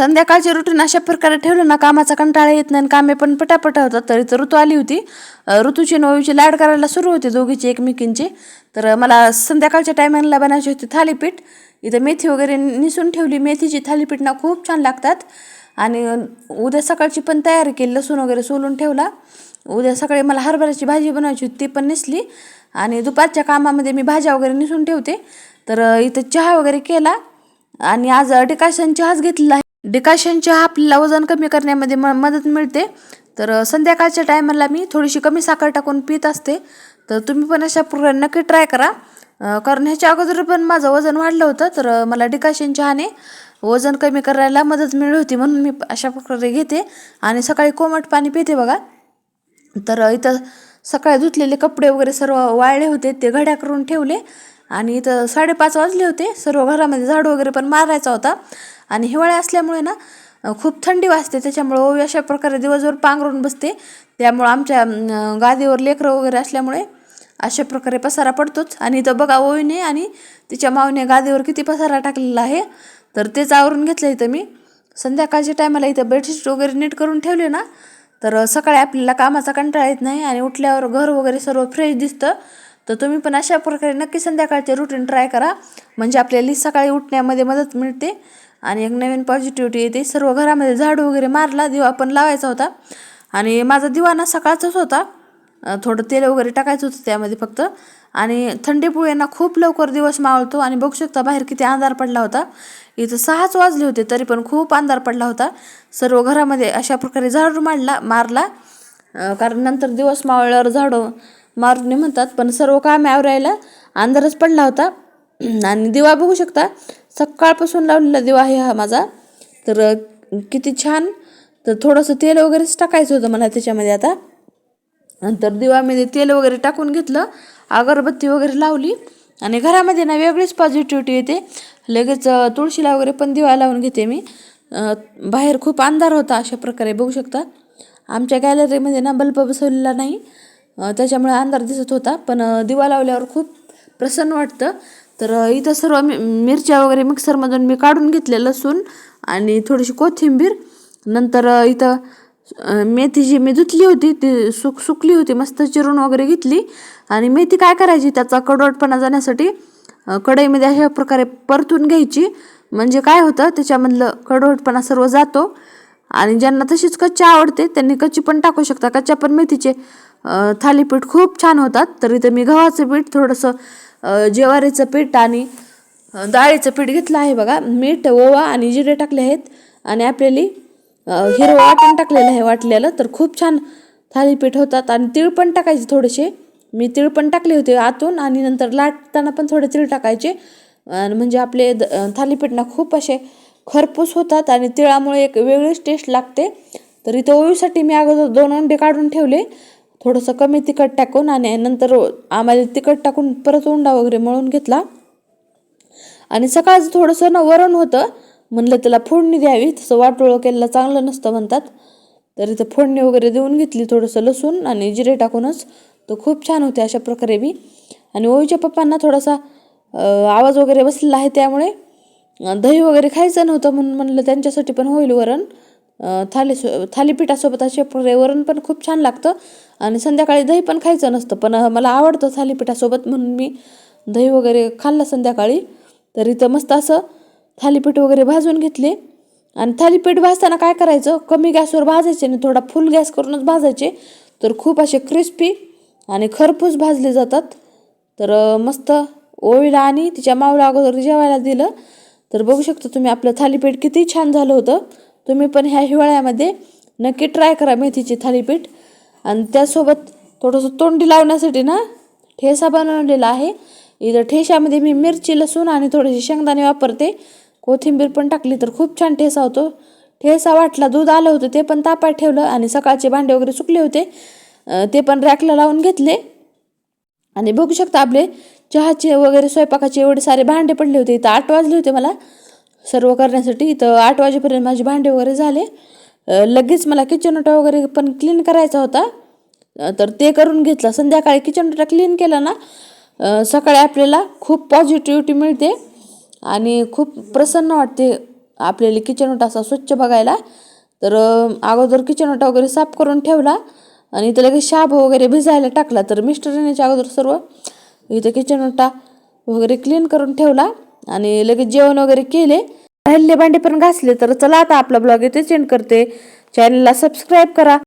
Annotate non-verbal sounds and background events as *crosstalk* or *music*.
संध्याकाळचे रुटीन अशा प्रकारे ठेवलं ना कामाचा कंटाळा येत नाही आणि कामे पण पटापट होतात. तरी तर ऋतू आली होती. ऋतूची आणि लाड करायला सुरू होते दोघीची एकमेकींची. तर मला संध्याकाळच्या टायमिंगला बनायची होती थालीपीठ. इथं मेथी वगैरे निसून ठेवली. मेथीची थालीपीठ ना खूप छान लागतात. आणि उद्या सकाळची पण तयारी केली लसूण वगैरे सोलून ठेवला. उद्या सकाळी मला हरभऱ्याची भाजी बनवायची होती ती पण नेसली. आणि दुपारच्या कामामध्ये मी भाज्या वगैरे निसून ठेवते. तर इथं चहा वगैरे केला. आणि आज डिकाशन चहाच घेतलेला आहे. डिकाशन चहा आपल्याला वजन कमी करण्यामध्ये म मदत मिळते. तर संध्याकाळच्या टायमाला मी थोडीशी कमी साखर टाकून पित असते. तर तुम्ही पण अशा प्रकारे नक्की ट्राय करा. कारण ह्याच्या अगोदर पण माझं वजन वाढलं होतं. तर मला डिकाशन चहाने वजन कमी करायला मदत मिळली होती म्हणून मी अशा प्रकारे घेते. आणि सकाळी कोमट पाणी पिते बघा. तर इथं सकाळी धुतलेले कपडे वगैरे सर्व वाळले होते. ते घड्या करून ठेवले. आणि इथं साडेपाच वाजले होते. सर्व घरामध्ये झाडू वगैरे पण मारायचा होता. आणि हिवाळा असल्यामुळे ना खूप थंडी वाजते. त्याच्यामुळं ओवी अशा प्रकारे दिवसभर पांघरून बसते. त्यामुळं आमच्या गादीवर लेकरं वगैरे असल्यामुळे अशा प्रकारे पसारा पडतोच. आणि इथं बघा ओवीने आणि तिच्या माऊने गादीवर किती पसारा टाकलेला आहे. तर तेच आवरून घेतलं इथं मी. संध्याकाळच्या टायमाला इथं बेडशीट वगैरे नीट करून ठेवले ना तर सकाळी आपल्याला कामाचा कंटाळा येत नाही आणि उठल्यावर घर वगैरे सर्व फ्रेश दिसतं. तर तुम्ही पण अशा प्रकारे नक्की संध्याकाळचे रुटीन ट्राय करा. म्हणजे आपल्याला सकाळी उठण्यामध्ये मदत मिळते. आणि एक नवीन पॉझिटिव्हिटी येते. सर्व घरामध्ये झाडू वगैरे मारला दिवा पण लावायचा होता. आणि माझा दिवा ना सकाळचाच होता. थोडं तेल वगैरे टाकायचं होतं त्यामध्ये फक्त. आणि थंडीपुळे ना खूप लवकर दिवस मावळतो. आणि बघू शकता बाहेर किती अंधार पडला होता. इथं सहाच वाजले होते तरी पण खूप अंधार पडला होता. सर्व घरामध्ये अशा प्रकारे झाडू मारला. मारला कारण नंतर दिवस मावळल्यावर झाडू मारणे म्हणतात पण सर्व कामे आवरायला अंधारच पडला होता. *clears throat* आणि दिवा बघू शकता. सकाळपासून लावलेला दिवा आहे हा माझा. तर किती छान. तर थोडंसं तेल वगैरेच टाकायचं होतं मला त्याच्यामध्ये आता. नंतर दिवामध्ये तेल वगैरे टाकून घेतलं. अगरबत्ती वगैरे लावली. आणि घरामध्ये ना वेगळीच पॉझिटिव्हिटी येते. लगेच तुळशीला वगैरे पण दिवा लावून घेते मी. बाहेर खूप अंधार होता अशा प्रकारे बघू शकता. आमच्या गॅलरीमध्ये ना बल्ब बसवलेला नाही. त्याच्यामुळे अंधार दिसत होता. पण दिवा लावल्यावर खूप प्रसन्न वाटतं. तर इथं सर्व मि मिरच्या वगैरे मिक्सरमधून मी काढून घेतले लसूण आणि थोडीशी कोथिंबीर. नंतर इथं मेथी जी मी धुतली होती ती सुक सुकली होती मस्त चिरून वगैरे घेतली. आणि मेथी काय करायची त्याचा कडवटपणा जाण्यासाठी कढईमध्ये अशा प्रकारे परतून घ्यायची. म्हणजे काय होतं त्याच्यामधलं कडवटपणा सर्व जातो. आणि ज्यांना तशीच कच्ची आवडते त्यांनी कच्ची पण टाकू शकता. कच्च्या पण मेथीचे थालीपीठ खूप छान होतात. तर इथं मी गव्हाचं पीठ थोडंसं ज्वारीचं पीठ आणि डाळीचं पीठ घेतलं आहे बघा. मीठ ओवा आणि जिरे टाकले आहेत. आणि आपल्याली हिरवं वाटण टाकलेलं आहे वाटलेलं तर खूप छान थालीपीठ होतात. आणि तीळ पण टाकायचे थोडेसे. मी तीळ पण टाकले होते आतून आणि नंतर लाटताना पण थोडे तीळ टाकायचे. आणि म्हणजे आपले द थालीपीठना खूप असे खरपूस होतात आणि तिळामुळे एक वेगळीच टेस्ट लागते. तर इथं ओळीसाठी मी अगोदर दोन अंडे काढून ठेवले. थोडंसं कमी तिखट टाकून आणि नंतर आम्हाला तिखट टाकून परत उंडा वगैरे मळून घेतला. आणि सकाळचं थोडंसं ना वरण होतं. म्हणलं त्याला फोडणी द्यावी. तसं वाटोळं केलेलं चांगलं नसतं म्हणतात. तर इथं फोडणी वगैरे देऊन घेतली थोडंसं लसूण आणि जिरे टाकूनच. तर खूप छान होते अशा प्रकारे बी. आणि ओळीच्या पप्पांना थोडासा आवाज वगैरे बसलेला आहे त्यामुळे दही वगैरे खायचं नव्हतं म्हणून म्हणलं त्यांच्यासाठी पण होईल वरण. थाली थालीपीठासोबत असे प्रकारे वरण पण खूप छान लागतं. आणि संध्याकाळी दही पण खायचं नसतं. पण मला आवडतं थालीपीठासोबत म्हणून मी दही वगैरे खाल्लं संध्याकाळी. तर इथं मस्त असं थालीपीठ वगैरे भाजून घेतले. आणि थालीपीठ भाजताना काय करायचं? कमी गॅसवर भाजायचे आणि थोडा फुल गॅस करूनच भाजायचे. तर खूप असे क्रिस्पी आणि खरपूस भाजले जातात. तर मस्त ओवीला आणि तिच्या माऊला अगोदर जेवायला दिलं. तर बघू शकता तुम्ही आपलं थालीपीठ किती छान झालं होतं. तुम्ही पण ह्या हिवाळ्यामध्ये नक्की ट्राय करा मेथीची थालीपीठ. आणि त्यासोबत थोडंसं तोंडी लावण्यासाठी ना ठेसा बनवलेला आहे. इथं ठेशामध्ये मी मिरची लसूण आणि थोडेसे शेंगदाणे वापरते. कोथिंबीर पण टाकली तर खूप छान ठेसा होतो. ठेसा वाटला दूध आलं होतं ते पण तापात ठेवलं आणि सकाळचे भांडे वगैरे सुकले होते. ते पण रॅकला लावून घेतले. आणि बघू शकता आपले चहाचे वगैरे स्वयंपाकाचे एवढे सारे भांडे पडले होते. इथं आठ वाजले होते मला. सर्व करण्यासाठी इथं आठ वाजेपर्यंत माझे भांडे वगैरे झाले. लगेच मला किचन ओटा वगैरे पण क्लीन करायचा होता. तर ते करून घेतला. संध्याकाळी किचन ओटा क्लीन केला ना सकाळी आपल्याला खूप पॉझिटिव्हिटी मिळते आणि खूप प्रसन्न वाटते आपल्याला किचन ओटा असा स्वच्छ बघायला. तर अगोदर किचन ओटा वगैरे साफ करून ठेवला आणि इथं लगेच शाब वगैरे भिजायला टाकला. तर मिस्टर येण्याच्या अगोदर सर्व इथं किचन ओटा वगैरे क्लीन करून ठेवला. आणि लगेच जेवण वगैरे केले. राहिले भांडे पण घासले तर चला आता आपला ब्लॉग इथे सेंड करते. चॅनलला सबस्क्राईब करा.